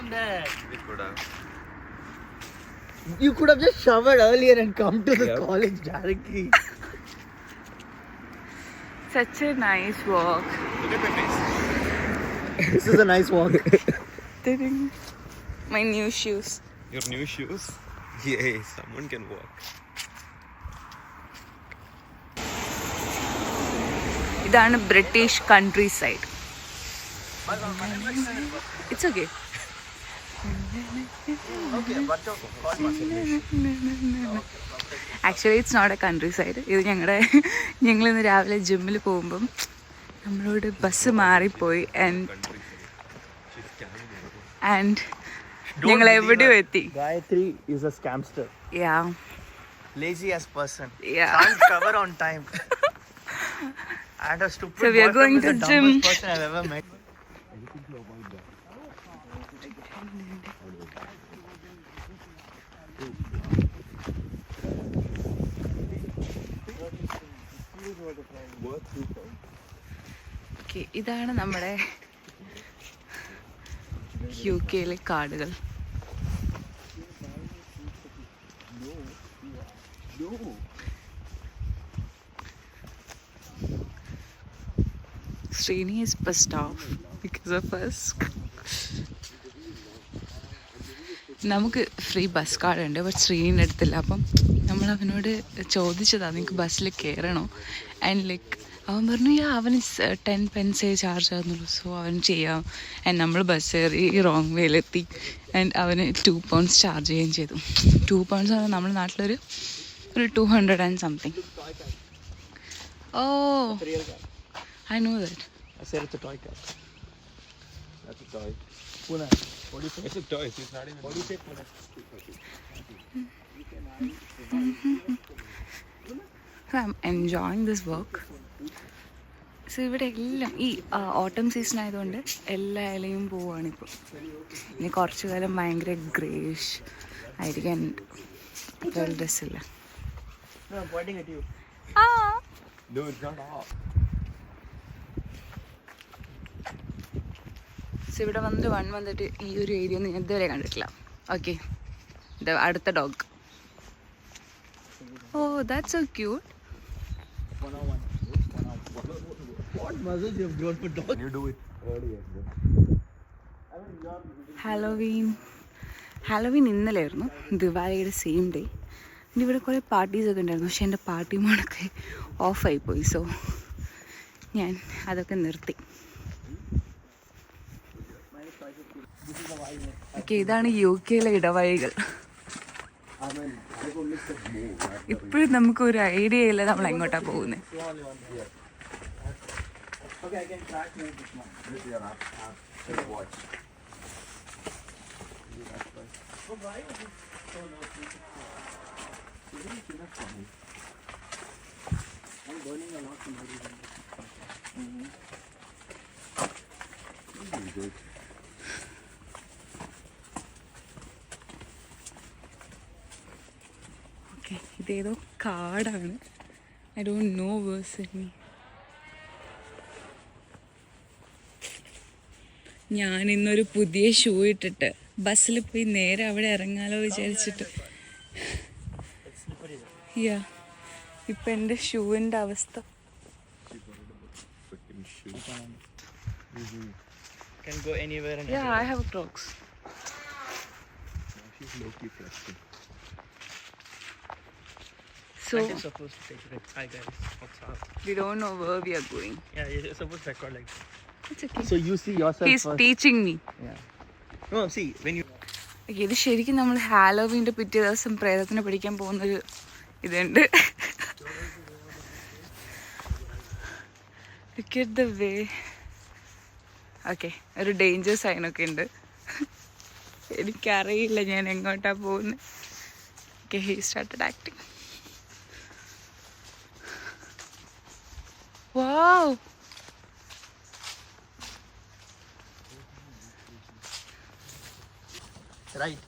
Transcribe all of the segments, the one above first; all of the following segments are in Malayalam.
from there. We could have. You could have just showered earlier and come to the Yep. college directly. Such a nice walk. Look at my face. this is a nice walk. Ding. My new shoes. Your new shoes? Yay, someone can walk. ഇതാണ് British countryside it's okay actually it's not a countryside ഇത് ഞങ്ങളുടെ ഞങ്ങൾ ഇന്ന് രാവിലെ ജിമ്മിൽ പോകുമ്പം നമ്മളോട് ബസ് മാറിപ്പോയി ആൻഡ് ആൻഡ് ഞങ്ങൾ എവിടെയോ എത്തി Gayatri is a scamster. Yeah Lazy as person. Yeah. Can't cover on time. and a stupid So we are going to gym. person I've ever met. ഇതാണ് നമ്മുടെ യു കെയിലെ കാടുകൾ. Sreeni is best of because of first നമുക്ക് ഫ്രീ ബസ് കാർഡ് ഉണ്ട് ബട്ട് ശ്രീനിന്റെ അടുത്തില്ല. അപ്പം നമ്മൾ അവനോട് ചോദിച്ചതാണ് നിങ്ങൾക്ക് ബസ്സിൽ കയറണോ ആൻഡ് ലൈക്ക് അവൻ പറഞ്ഞു യാ അവന് ടെൻ പെൻസേ ചാർജ് ആകുന്നുള്ളൂ സോ അവൻ ചെയ്യാം. ആൻഡ് നമ്മൾ ബസ് കയറി റോങ് വേയിലെത്തി ആൻഡ് അവന് ടു പൗണ്ട്സ് ചാർജ് ചെയ്യുകയും ചെയ്തു. ടു പൗണ്ട്സ് ആണ് നമ്മുടെ നാട്ടിലൊരു ഒരു two hundred and something oh. I know that I said it's a toy car. That's a toy. Pune. What do you? It's a toy. It's not even. What do you say, Pune? I'm enjoying this work so ഇവിടെ എല്ലാം ഈ ഓട്ടം സീസൺ ആയതുകൊണ്ട് എല്ലാ ഇലയും പോവാണ് ഇപ്പോൾ ഇനി കുറച്ചു കാലം ഭയങ്കര ഗ്രേഷ് ആയിരിക്കാൻ ഡ്രസ്സില്ല I'm. ആ No, it's not off. So ഇവിടെ വന്നിട്ട് വൺ വന്നിട്ട് ഈ ഒരു ഏരിയ ഒന്നും ഞാൻ ഇതുവരെ കണ്ടിട്ടില്ല. ഓക്കെ അടുത്ത dog oh that's so cute Halloween. Halloween ഇന്നലെയായിരുന്നു ദിവാലിയുടെ സെയിം ഡേ എന്റെ ഇവിടെ കുറേ പാർട്ടീസൊക്കെ ഉണ്ടായിരുന്നു. പക്ഷേ എന്റെ പാർട്ടി മോണൊക്കെ പോയി. സോ ഞാൻ അതൊക്കെ നിർത്തി. ഓക്കെ ഇതാണ് യു കെയിലെ ഇടവഴികൾ. ഇപ്പോഴും നമുക്ക് ഒരു ഐഡിയ ഇല്ല നമ്മൾ എങ്ങോട്ടാ പോകുന്നത് track you this one. I'm burning a lot from everything. Okay ഇതേതോ കാടാണ്. I don't know where's me ഞാൻ ഇന്നൊരു പുതിയ ഷൂ ഇട്ടിട്ട് ബസ്സിൽ പോയി നേരെ അവിടെ ഇറങ്ങാലോ വിചാരിച്ചിട്ട്. യാ ഇപ്പം എന്റെ ഷൂവിന്റെ അവസ്ഥ. Freaking shoe. Can go anywhere and yeah I have Crocs She's low key so You're supposed to take it. Hi guys, what's up? We don't know where we are going Yeah, you're supposed to record like that. It's okay So you see yourself he's teaching me Yeah. No, see when you. Okay ഇത് ശരിക്കും നമ്മൾ ഹാലോവീന്റെ പിറ്റേ ദിവസം പ്രേതത്തിനെ പിടിക്കാൻ പോകുന്നൊരു ഇതുണ്ട് ദ വേ ഓക്കെ ഒരു ഡേഞ്ചർ സൈനൊക്കെ ഉണ്ട് എനിക്കറിയില്ല ഞാൻ എങ്ങോട്ടാ പോകുന്നത് okay he started acting Wow Right.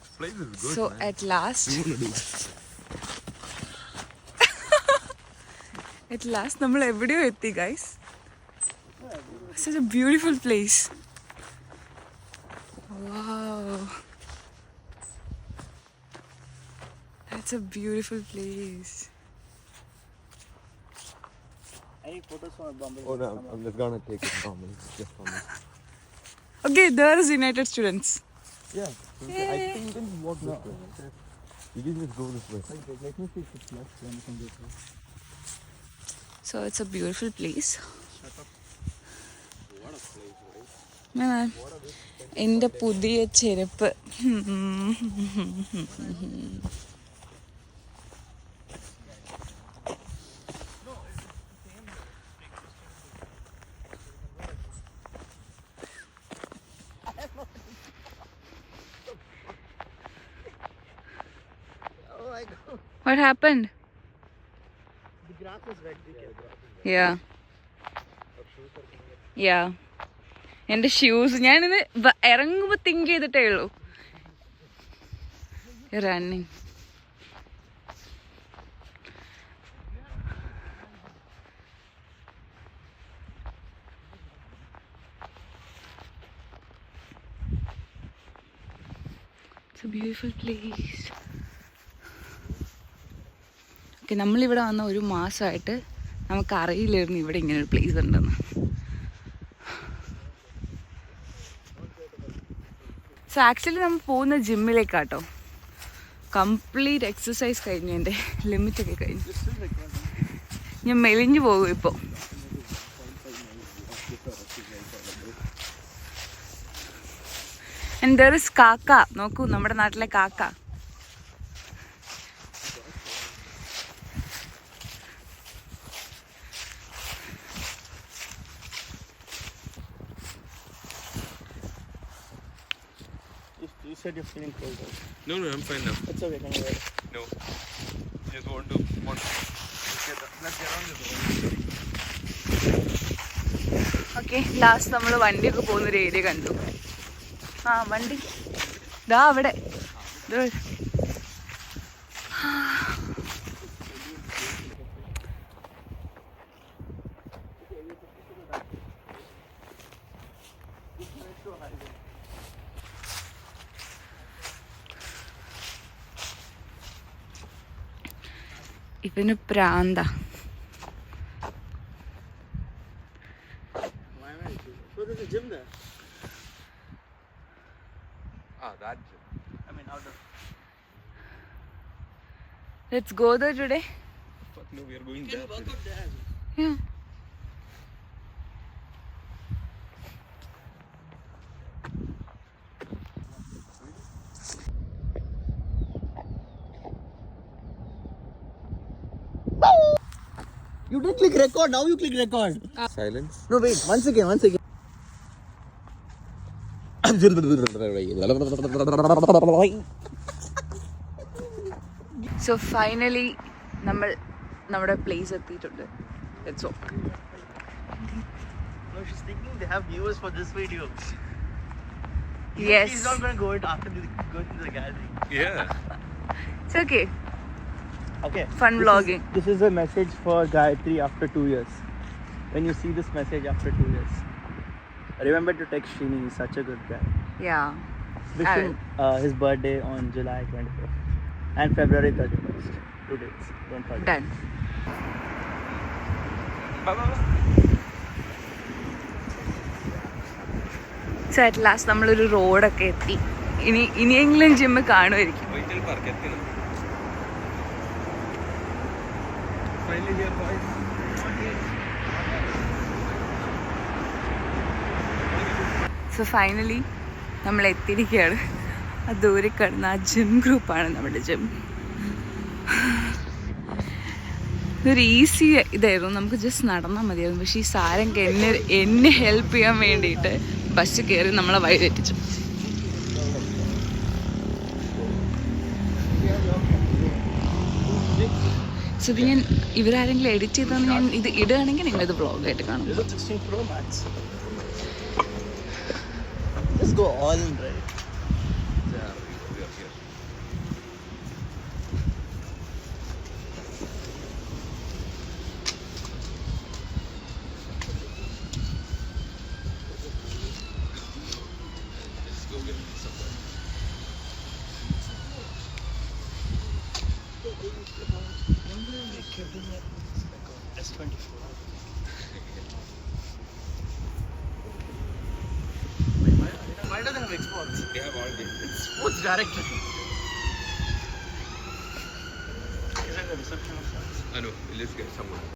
This place is good. So man. At last What do you wanna do? At last നമ്മൾ എവിടെയോ എത്തി guys such a beautiful place Wow. That's a beautiful place. Any photos from Bombay? Oh no, I'm just gonna take it normally. Just for me. Okay, there is United Students. Yeah. I think you can walk this way. You can just go this way. Wait, let me see if it's left then you can go through. So it's a beautiful place. ഞാൻ എൻ്റെ പുതിയ ചെരുപ്പ് What happened? The grass is wet. Yeah. Yeah. എന്റെ ഷൂസ് ഞാനിത് വ- ഇറങ്ങുമ്പോ തിങ്ക് ചെയ്തിട്ടേ ഉള്ളൂ running it's a beautiful place okay നമ്മളിവിടെ വന്ന ഒരു മാസമായിട്ട് നമുക്കറിയില്ലായിരുന്നു ഇവിടെ ഇങ്ങനെ ഒരു പ്ലേസ് ഉണ്ടെന്ന്. സോ ആക്ച്വലി നമ്മൾ പോകുന്ന ജിമ്മിലേക്കാട്ടോ കംപ്ലീറ്റ് എക്സസൈസ് കഴിഞ്ഞു എന്റെ ലിമിറ്റൊക്കെ കഴിഞ്ഞു. ഞാൻ മെലിഞ്ഞു പോകും ഇപ്പോൾ ആൻഡ് ദർ കാക്ക. നോക്കൂ നമ്മുടെ നാട്ടിലെ കാക്ക You, you said you're feeling cold. Right? No, no, I'm fine now. It's okay, come over. No. Just want to want. Let's get, let's get on this one. Okay last നമ്മൾ വണ്ടിയൊക്കെ പോകുന്ന ഒരു ഏരിയ കണ്ടു ആ വണ്ടി ഇതാ അവിടെ ദേ. ഇവന് പ്രാന്ത Why am I? So there's a gym there. Ah, that gym. I mean, outdoor. Let's go the today Fuck no, we are going there. there. Yeah. click record. Now you click record. Silence. No, wait. Once again. Once again. So finally നമ്മൾ നമ്മുടെ പ്ലേസ് എത്തിയിട്ടുണ്ട് let's walk No, she's thinking they have viewers for this video. Yes She's not going to go it after the, go into the gallery. Yeah. It's okay Okay. Fun this is- vlogging. this is a message for Gayatri after two years. When you see this message after two years, remember to text Srini. He's such a good guy. Yeah Wish I him uh, his birthday on July 25th and February 31st. Two dates. Don't forget. Done Bye bye. So at last നമ്മളൊരു റോഡൊക്കെ എത്തി ഇനി ഇനിയെങ്കിലും ജിമ്മ് കാണുമായിരിക്കും Finally here, boys. So finally നമ്മൾ എത്തിയിരിക്കുകയാണ്. ആ ദൂരെ കിടന്ന ആ ജിം ഗ്രൂപ്പാണ് നമ്മുടെ ജിം ഇതൊരു ഈസി ഇതായിരുന്നു. നമുക്ക് ജസ്റ്റ് നടന്നാൽ മതിയായിരുന്നു. പക്ഷേ ഈ സാരംഗ് എന്നെ എന്നെ ഹെൽപ്പ് ചെയ്യാൻ വേണ്ടിയിട്ട് ബസ് കയറി നമ്മളെ വഴി സോ ഇത് ഞാൻ ഇവരാരെങ്കിലും എഡിറ്റ് ചെയ്തെന്ന് ഞാൻ ഇത് ഇടുകയാണെങ്കിൽ നിങ്ങളിത് വ്ളോഗായിട്ട് കാണും ആയിട്ട് കാണും 16 Pro Max. Let's go all in, right? Why does it have exports? They have all day. It's sports directly. Isn't the reception of I know. Let's get someone.